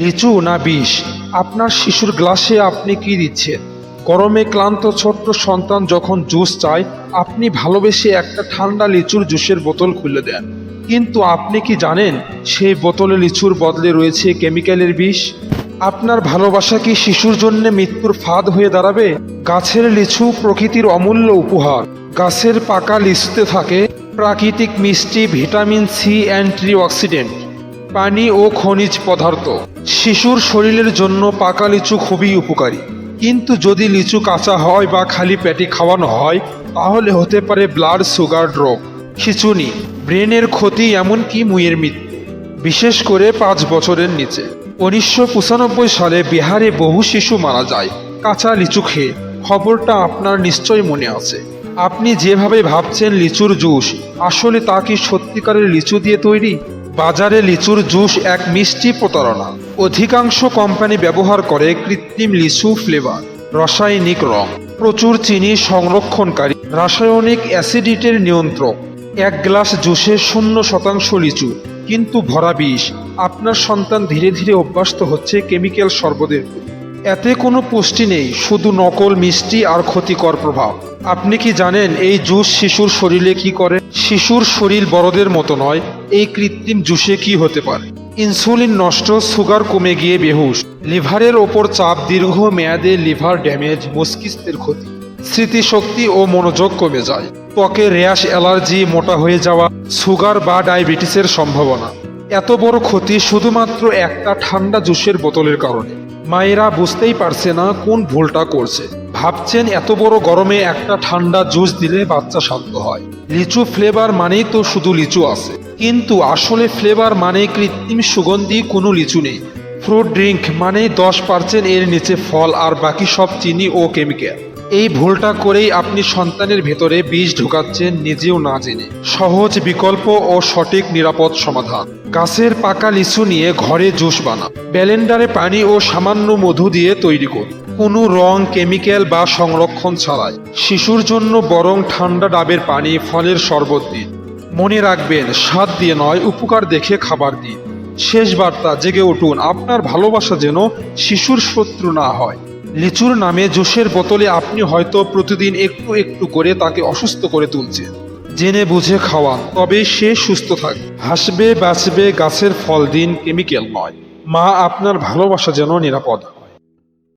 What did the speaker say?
লিচু না বিষ? আপনার শিশুর গ্লাসে আপনি কি দিচ্ছেন? গরমে ক্লান্ত ছোট্ট সন্তান যখন জুস চায়, আপনি ভালোবেসে একটা ঠান্ডা লিচুর জুসের বোতল খুলে দেন। কিন্তু আপনি কি জানেন, সেই বোতলে লিচুর বদলে রয়েছে কেমিক্যালের বিষ? আপনার ভালোবাসা কি শিশুর জন্য মৃত্যুর ফাঁদ হয়ে দাঁড়াবে? গাছের লিচু প্রকৃতির অমূল্য উপহার। গাছের পাকা লিচুতে থাকে প্রাকৃতিক মিষ্টি, ভিটামিন সি অ্যান্টিঅক্সিডেন্ট পানি ও খনিজ পদার্থ। শিশুর শরীরের জন্য পাকা লিচু খুবই উপকারী। কিন্তু যদি লিচু কাঁচা হয় বা খালি পেটে খাওয়ানো হয়, তাহলে হতে পারে ব্লাড সুগার ড্রপ খিচুনি, ব্রেনের ক্ষতি এমনকি মুয়ের মৃত্যু। বিশেষ করে পাঁচ বছরের নিচে। উনিশশো পঁচানব্বই সালে বিহারে বহু শিশু মারা যায় কাঁচা লিচু খেয়ে। খবরটা আপনার নিশ্চয় মনে আছে। আপনি যেভাবে ভাবছেন লিচুর জুস, আসলে তা কি সত্যিকারের লিচু দিয়ে তৈরি? বাজারে লিচুর জুস এক মিষ্টি প্রতারণা। অধিকাংশ কোম্পানি ব্যবহার করে কৃত্রিম লিচু ফ্লেভার, রাসায়নিক রং, প্রচুর চিনি সংরক্ষণকারী, রাসায়নিক অ্যাসিডিটের নিয়ন্ত্রক। এক গ্লাস জুসে শূন্য শতাংশ লিচু, কিন্তু ভরা বিষ। আপনার সন্তান ধীরে ধীরে অভ্যস্ত হচ্ছে কেমিক্যাল প্রতি। এতে কোনো পুষ্টি নেই, শুধু নকল মিষ্টি আর ক্ষতিকর প্রভাব। আপনি কি জানেন এই জুস শিশুর শরীরে কি করে? শিশুর শরীর বড়দের মতো নয়, এই কৃত্রিম জুসে কি হতে পারে? ইনসুলিন নষ্ট, সুগার কমে গিয়ে বেহুশ। লিভারের ওপর চাপ দীর্ঘ মেয়াদে লিভার ড্যামেজ, মস্তিষ্কের ক্ষতি। স্মৃতিশক্তি ও মনোযোগ কমে যায়। ত্বকে র্যাশ, অ্যালার্জি, মোটা হয়ে যাওয়া, সুগার বা ডায়াবেটিসের সম্ভাবনা। এত বড় ক্ষতি শুধুমাত্র একটা ঠান্ডা জুসের বোতলের কারণে। মায়েরা বুঝতেই পারছে না কোন ভুলটা করছে। ভাবছেন এত বড় গরমে একটা ঠান্ডা জুস দিলে বাচ্চা শান্ত হয়। লিচু ফ্লেভার মানেই তো শুধু লিচু আছে। কিন্তু আসলে ফ্লেভার মানে কৃত্রিম সুগন্ধি, কোনো লিচু নেই। ফ্রুট ড্রিঙ্ক মানেই দশ পার্সেন্ট এর নিচে ফল আর বাকি সব চিনি ও কেমিক্যাল। এই ভুলটা করেই আপনি সন্তানের ভেতরে বীজ ঢোকাচ্ছেন নিজেও না জেনে। সহজ বিকল্প ও সঠিক নিরাপদ সমাধান। গাছের পাকা লিচু নিয়ে ঘরে জুস বানা ব্যালেন্ডারে পানি ও সামান্য মধু দিয়ে তৈরি করুন। কোনো রং, কেমিক্যাল বা সংরক্ষণ ছাড়াই। শিশুর জন্য বরং ঠান্ডা ডাবের পানি ফলের শরবত দিন। মনে রাখবেন, স্বাদ দিয়ে নয়, উপকার দেখে খাবার দিন। শেষ বার্তা, জেগে উঠুন। আপনার ভালোবাসা যেন শিশুর শত্রু না হয়। লিচুর নামে জুসের বোতলে আপনি হয়তো প্রতিদিন একটু একটু করে তাকে অসুস্থ করে তুলছেন। জেনে বুঝে খাওয়া, তবে সে সুস্থ থাকবে হাসবে, বাঁচবে, গাছের ফল দিন কেমিক্যাল নয়। মা, আপনার ভালোবাসা যেন নিরাপদ।